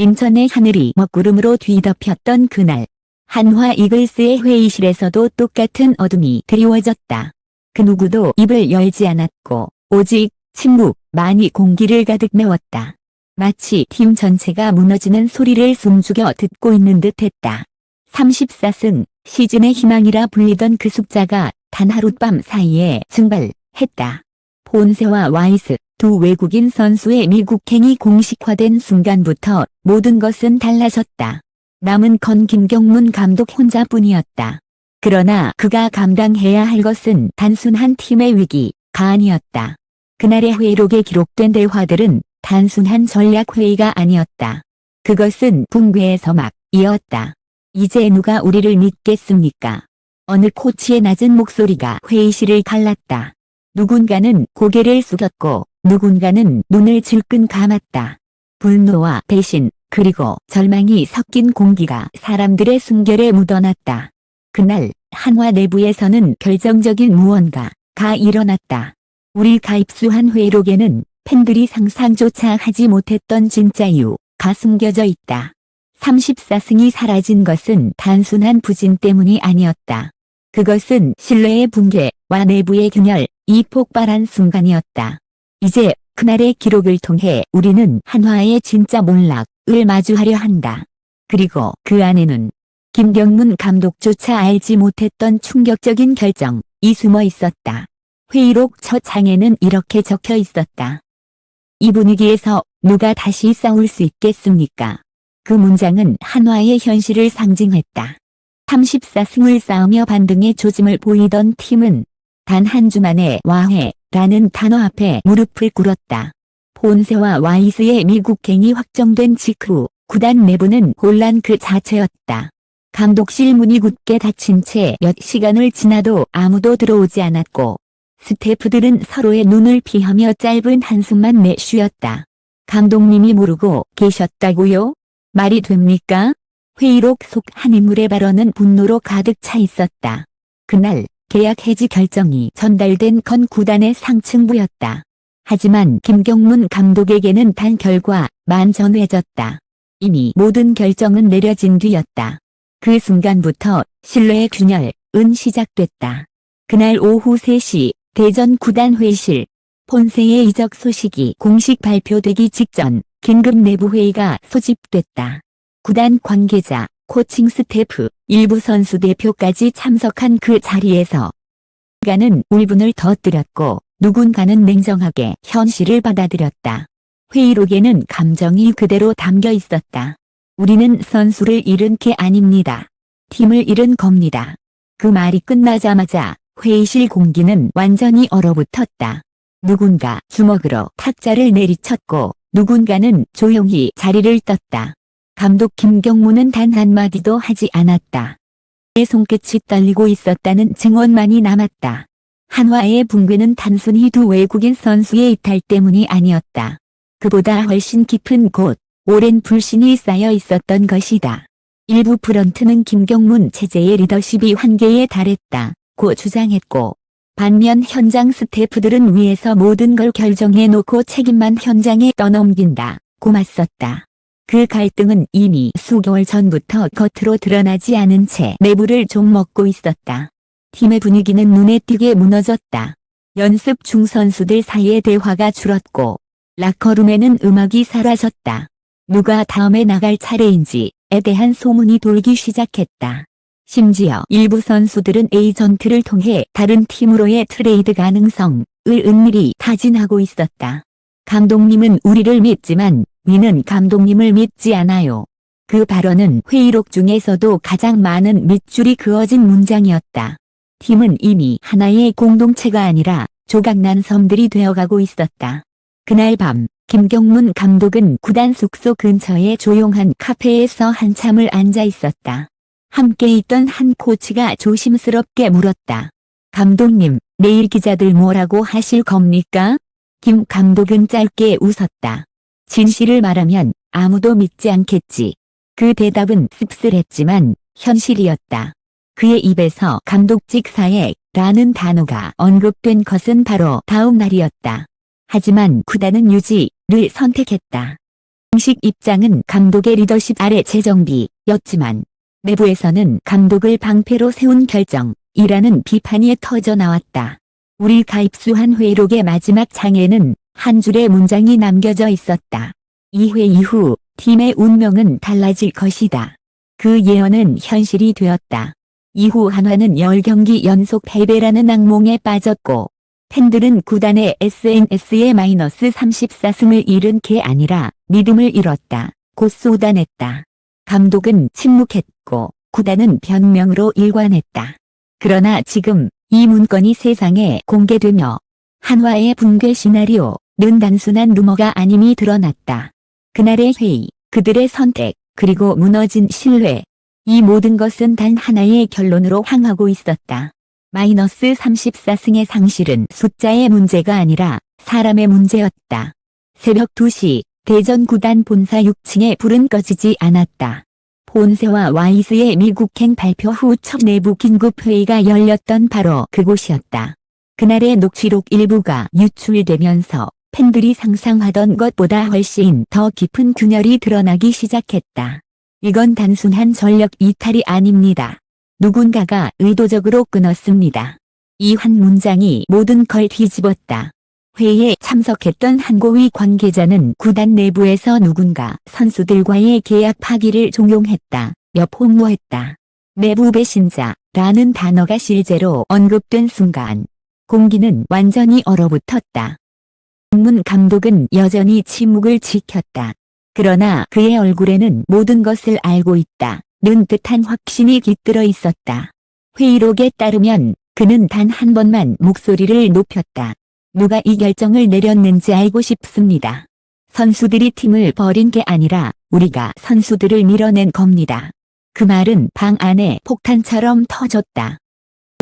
인천의 하늘이 먹구름으로 뒤덮였던 그날. 한화 이글스의 회의실에서도 똑같은 어둠이 드리워졌다. 그 누구도 입을 열지 않았고 오직 침묵, 많이 공기를 가득 메웠다. 마치 팀 전체가 무너지는 소리를 숨죽여 듣고 있는 듯 했다. 34승, 시즌의 희망이라 불리던 그 숫자가 단 하룻밤 사이에 증발했다. 본세와 와이스, 두 외국인 선수의 미국행이 공식화된 순간부터 모든 것은 달라졌다. 남은 건 김경문 감독 혼자뿐이었다. 그러나 그가 감당해야 할 것은 단순한 팀의 위기가 아니었다. 그날의 회의록에 기록된 대화들은 단순한 전략 회의가 아니었다. 그것은 붕괴에서 막 이었다. 이제 누가 우리를 믿겠습니까? 어느 코치의 낮은 목소리가 회의실을 갈랐다. 누군가는 고개를 숙였고 누군가는 눈을 질끈 감았다. 분노와 배신 그리고 절망이 섞인 공기가 사람들의 숨결에 묻어났다. 그날 한화 내부에서는 결정적인 무언가 가 일어났다. 우리 가 입수한 회의록에는 팬들이 상상조차 하지 못했던 진짜 이유가 숨겨져 있다. 34승이 사라진 것은 단순한 부진 때문이 아니었다. 그것은 신뢰의 붕괴와 내부의 균열 이 폭발한 순간이었다. 이제 그날의 기록을 통해 우리는 한화의 진짜 몰락을 마주하려 한다. 그리고 그 안에는 김경문 감독조차 알지 못했던 충격적인 결정이 숨어 있었다. 회의록 첫 장에는 이렇게 적혀 있었다. 이 분위기에서 누가 다시 싸울 수 있겠습니까? 그 문장은 한화의 현실을 상징했다. 34승을 쌓으며 반등의 조짐을 보이던 팀은 단 한 주 만에 와해라는 단어 앞에 무릎을 꿇었다. 본세와 와이스의 미국행이 확정된 직후 구단 내부는 혼란 그 자체였다. 감독실 문이 굳게 닫힌 채 몇 시간을 지나도 아무도 들어오지 않았고 스태프들은 서로의 눈을 피하며 짧은 한숨만 내쉬었다. 감독님이 모르고 계셨다고요? 말이 됩니까? 회의록 속 한 인물의 발언은 분노로 가득 차 있었다. 그날 계약 해지 결정이 전달된 건 구단의 상층부였다. 하지만 김경문 감독에게는 단 결과만 전해졌다. 이미 모든 결정은 내려진 뒤였다. 그 순간부터 신뢰의 균열은 시작됐다. 그날 오후 3시 대전 구단 회의실 폰세의 이적 소식이 공식 발표되기 직전 긴급 내부 회의가 소집됐다. 구단 관계자, 코칭 스태프, 일부 선수 대표까지 참석한 그 자리에서 누군가는 울분을 터뜨렸고 누군가는 냉정하게 현실을 받아들였다. 회의록에는 감정이 그대로 담겨 있었다. 우리는 선수를 잃은 게 아닙니다. 팀을 잃은 겁니다. 그 말이 끝나자마자 회의실 공기는 완전히 얼어붙었다. 누군가 주먹으로 탁자를 내리쳤고 누군가는 조용히 자리를 떴다. 감독 김경무는 단 한마디도 하지 않았다. 내 손끝이 떨리고 있었다는 증언만이 남았다. 한화의 붕괴는 단순히 두 외국인 선수의 이탈 때문이 아니었다. 그보다 훨씬 깊은 곳, 오랜 불신이 쌓여 있었던 것이다. 일부 프런트는 김경문 체제의 리더십이 한계에 달했다. 고 주장했고 반면 현장 스태프들은 위에서 모든 걸 결정해 놓고 책임만 현장에 떠넘긴다. 고 맞섰다. 그 갈등은 이미 수개월 전부터 겉으로 드러나지 않은 채 내부를 좀 먹고 있었다. 팀의 분위기는 눈에 띄게 무너졌다. 연습 중 선수들 사이의 대화가 줄었고 라커룸에는 음악이 사라졌다. 누가 다음에 나갈 차례인지에 대한 소문이 돌기 시작했다. 심지어 일부 선수들은 에이전트를 통해 다른 팀으로의 트레이드 가능성을 은밀히 타진하고 있었다. 감독님은 우리를 믿지만 위는 감독님을 믿지 않아요. 그 발언은 회의록 중에서도 가장 많은 밑줄이 그어진 문장이었다. 팀은 이미 하나의 공동체가 아니라 조각난 섬들이 되어가고 있었다. 그날 밤 김경문 감독은 구단 숙소 근처의 조용한 카페에서 한참을 앉아 있었다. 함께 있던 한 코치가 조심스럽게 물었다. 감독님, 내일 기자들 뭐라고 하실 겁니까? 김 감독은 짧게 웃었다. 진실을 말하면 아무도 믿지 않겠지. 그 대답은 씁쓸했지만 현실이었다. 그의 입에서 감독직 사에 라는 단어가 언급된 것은 바로 다음 날이었다. 하지만 구단은 유지를 선택했다. 공식 입장은 감독의 리더십 아래 재정비였지만 내부에서는 감독을 방패로 세운 결정이라는 비판이 터져 나왔다. 우리 가 입수한 회의록의 마지막 장에는 한 줄의 문장이 남겨져 있었다. 이회 이후 팀의 운명은 달라질 것이다. 그 예언은 현실이 되었다. 이후 한화는 10경기 연속 패배라는 악몽에 빠졌고 팬들은 구단의 SNS에 마이너스 34승을 잃은 게 아니라 믿음을 잃었다. 고 쏟아냈다. 감독은 침묵했고 구단은 변명으로 일관했다. 그러나 지금 이 문건이 세상에 공개되며 한화의 붕괴 시나리오는 단순한 루머가 아님이 드러났다. 그날의 회의, 그들의 선택, 그리고 무너진 신뢰. 이 모든 것은 단 하나의 결론으로 향하고 있었다. 마이너스 34승의 상실은 숫자의 문제가 아니라 사람의 문제였다. 새벽 2시 대전 구단 본사 6층에 불은 꺼지지 않았다. 본세와 와이스의 미국행 발표 후 첫 내부 긴급 회의가 열렸던 바로 그곳이었다. 그날의 녹취록 일부가 유출되면서 팬들이 상상하던 것보다 훨씬 더 깊은 균열이 드러나기 시작했다. 이건 단순한 전력 이탈이 아닙니다. 누군가가 의도적으로 끊었습니다. 이 한 문장이 모든 걸 뒤집었다. 회의에 참석했던 한 고위 관계자는 구단 내부에서 누군가 선수들과의 계약 파기를 종용했다. 며 폭로했다. 내부 배신자라는 단어가 실제로 언급된 순간 공기는 완전히 얼어붙었다. 문 감독은 여전히 침묵을 지켰다. 그러나 그의 얼굴에는 모든 것을 알고 있다. 는 듯한 확신이 깃들어 있었다. 회의록에 따르면 그는 단 한 번만 목소리를 높였다. 누가 이 결정을 내렸는지 알고 싶습니다. 선수들이 팀을 버린 게 아니라 우리가 선수들을 밀어낸 겁니다. 그 말은 방 안에 폭탄처럼 터졌다.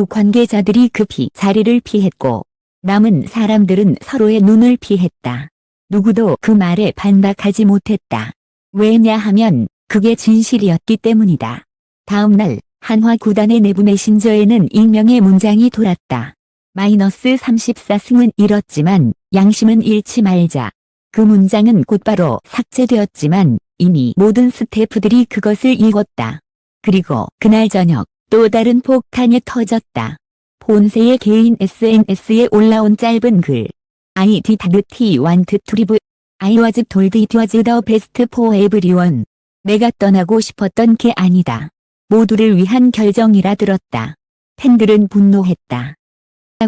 관계자들이 급히 자리를 피했고 남은 사람들은 서로의 눈을 피했다. 누구도 그 말에 반박하지 못했다. 왜냐하면 그게 진실이었기 때문이다. 다음 날 한화 구단의 내부 메신저에는 익명의 문장이 돌았다. 마이너스 34승은 잃었지만 양심은 잃지 말자. 그 문장은 곧바로 삭제되었지만 이미 모든 스태프들이 그것을 읽었다. 그리고 그날 저녁 또 다른 폭탄이 터졌다. 본세의 개인 SNS에 올라온 짧은 글. I did not want to leave. I was told it was the best for everyone. 내가 떠나고 싶었던 게 아니다. 모두를 위한 결정이라 들었다. 팬들은 분노했다.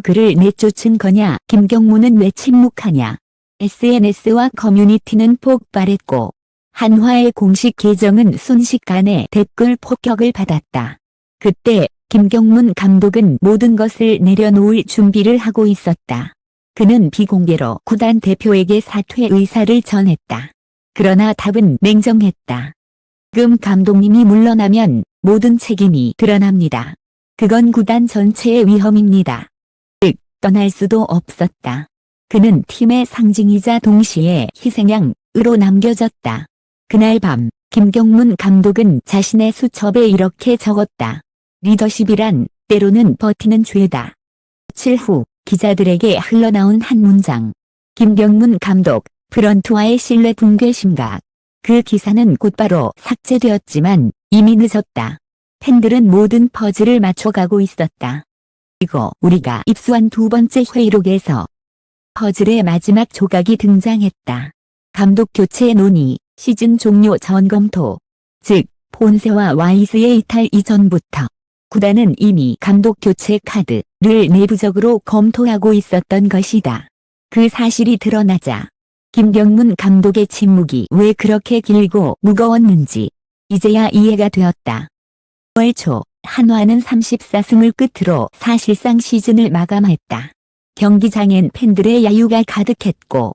그를 내쫓은 거냐, 김경무는 왜 침묵하냐. SNS와 커뮤니티는 폭발했고, 한화의 공식 계정은 순식간에 댓글 폭격을 받았다. 그때 김경문 감독은 모든 것을 내려놓을 준비를 하고 있었다. 그는 비공개로 구단 대표에게 사퇴 의사를 전했다. 그러나 답은 냉정했다. 지금 감독님이 물러나면 모든 책임이 드러납니다. 그건 구단 전체의 위험입니다. 즉, 떠날 수도 없었다. 그는 팀의 상징이자 동시에 희생양으로 남겨졌다. 그날 밤, 김경문 감독은 자신의 수첩에 이렇게 적었다. 리더십이란 때로는 버티는 죄다. 며칠 후 기자들에게 흘러나온 한 문장. 김경문 감독, 프런트와의 신뢰 붕괴 심각. 그 기사는 곧바로 삭제되었지만 이미 늦었다. 팬들은 모든 퍼즐을 맞춰가고 있었다. 그리고 우리가 입수한 두 번째 회의록에서 퍼즐의 마지막 조각이 등장했다. 감독 교체 논의, 시즌 종료 전 검토. 즉, 폰세와 와이스의 이탈 이전부터 구단은 이미 감독 교체 카드를 내부적으로 검토하고 있었던 것이다. 그 사실이 드러나자 김경문 감독의 침묵이 왜 그렇게 길고 무거웠는지 이제야 이해가 되었다. 9월 초 한화는 34승을 끝으로 사실상 시즌을 마감했다. 경기장엔 팬들의 야유가 가득했고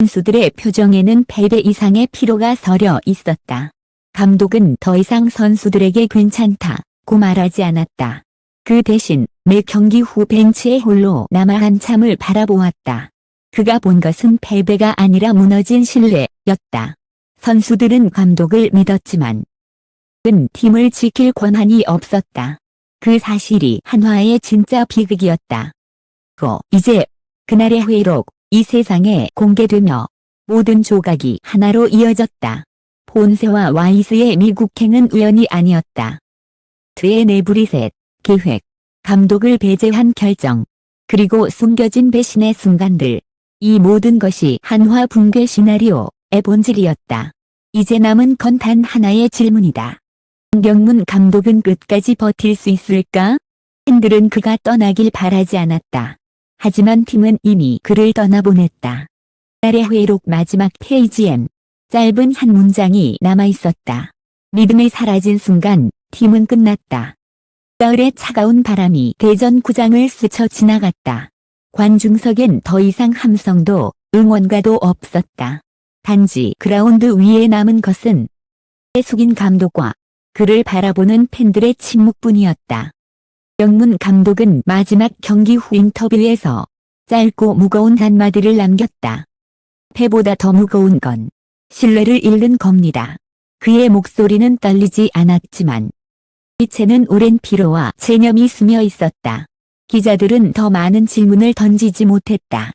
선수들의 표정에는 패배 이상의 피로가 서려 있었다. 감독은 더 이상 선수들에게 괜찮다 고 말하지 않았다. 그 대신 매 경기 후 벤치에 홀로 남아 한참을 바라보았다. 그가 본 것은 패배가 아니라 무너진 신뢰였다. 선수들은 감독을 믿었지만 은 팀을 지킬 권한이 없었다. 그 사실이 한화의 진짜 비극이었다. 고 이제 그날의 회의록 이 세상에 공개되며 모든 조각이 하나로 이어졌다. 폰세와 와이스의 미국행은 우연이 아니었다. 트의 내부 리셋, 계획, 감독을 배제한 결정, 그리고 숨겨진 배신의 순간들. 이 모든 것이 한화 붕괴 시나리오의 본질이었다. 이제 남은 건 단 하나의 질문이다. 김경문 감독은 끝까지 버틸 수 있을까? 팬들은 그가 떠나길 바라지 않았다. 하지만 팀은 이미 그를 떠나보냈다. 딸의 회록 마지막 페이지엔 짧은 한 문장이 남아있었다. 믿음이 사라진 순간 팀은 끝났다. 가을의 차가운 바람이 대전 구장을 스쳐 지나갔다. 관중석엔 더 이상 함성도 응원가도 없었다. 단지 그라운드 위에 남은 것은 숙인 감독과 그를 바라보는 팬들의 침묵뿐이었다. 영문 감독은 마지막 경기 후 인터뷰에서 짧고 무거운 한마디를 남겼다. 패보다 더 무거운 건 신뢰를 잃는 겁니다. 그의 목소리는 떨리지 않았지만 이체는 오랜 피로와 체념이 스며 있었다. 기자들은 더 많은 질문을 던지지 못했다.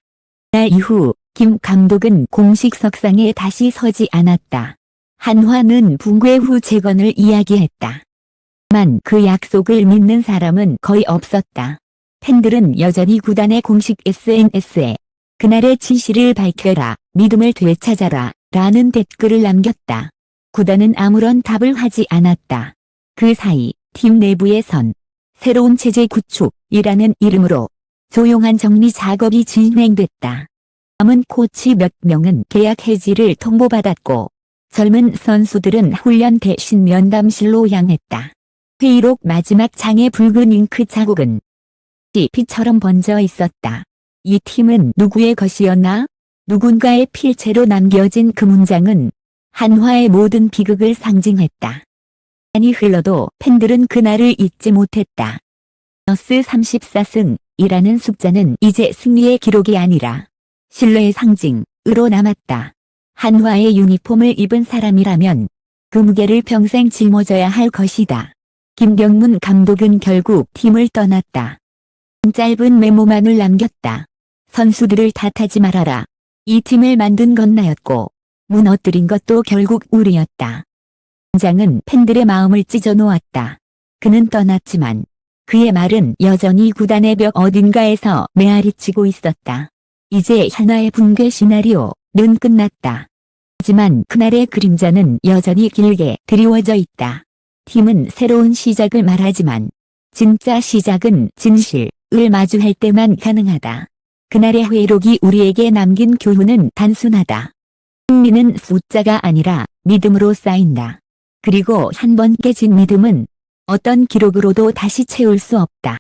날 이후 김 감독은 공식 석상에 다시 서지 않았다. 한화는 붕괴 후 재건을 이야기했다. 만 그 약속을 믿는 사람은 거의 없었다. 팬들은 여전히 구단의 공식 SNS에 그날의 진실을 밝혀라, 믿음을 되찾아라, 라는 댓글을 남겼다. 구단은 아무런 답을 하지 않았다. 그 사이 팀 내부에선 새로운 체제 구축이라는 이름으로 조용한 정리 작업이 진행됐다. 남은 코치 몇 명은 계약 해지를 통보받았고 젊은 선수들은 훈련 대신 면담실로 향했다. 회의록 마지막 장의 붉은 잉크 자국은 피처럼 번져 있었다. 이 팀은 누구의 것이었나? 누군가의 필체로 남겨진 그 문장은 한화의 모든 비극을 상징했다. 시간이 흘러도 팬들은 그날을 잊지 못했다. 너스 34승이라는 숫자는 이제 승리의 기록이 아니라 신뢰의 상징으로 남았다. 한화의 유니폼을 입은 사람이라면 그 무게를 평생 짊어져야 할 것이다. 김경문 감독은 결국 팀을 떠났다. 짧은 메모만을 남겼다. 선수들을 탓하지 말아라. 이 팀을 만든 건 나였고 무너뜨린 것도 결국 우리였다. 장은 팬들의 마음을 찢어 놓았다. 그는 떠났지만 그의 말은 여전히 구단의 벽 어딘가에서 메아리치고 있었다. 이제 하나의 붕괴 시나리오는 끝났다. 하지만 그날의 그림자는 여전히 길게 드리워져 있다. 팀은 새로운 시작을 말하지만 진짜 시작은 진실을 마주할 때만 가능하다. 그날의 회록이 우리에게 남긴 교훈은 단순하다. 승리는 숫자가 아니라 믿음으로 쌓인다. 그리고 한 번 깨진 믿음은 어떤 기록으로도 다시 채울 수 없다.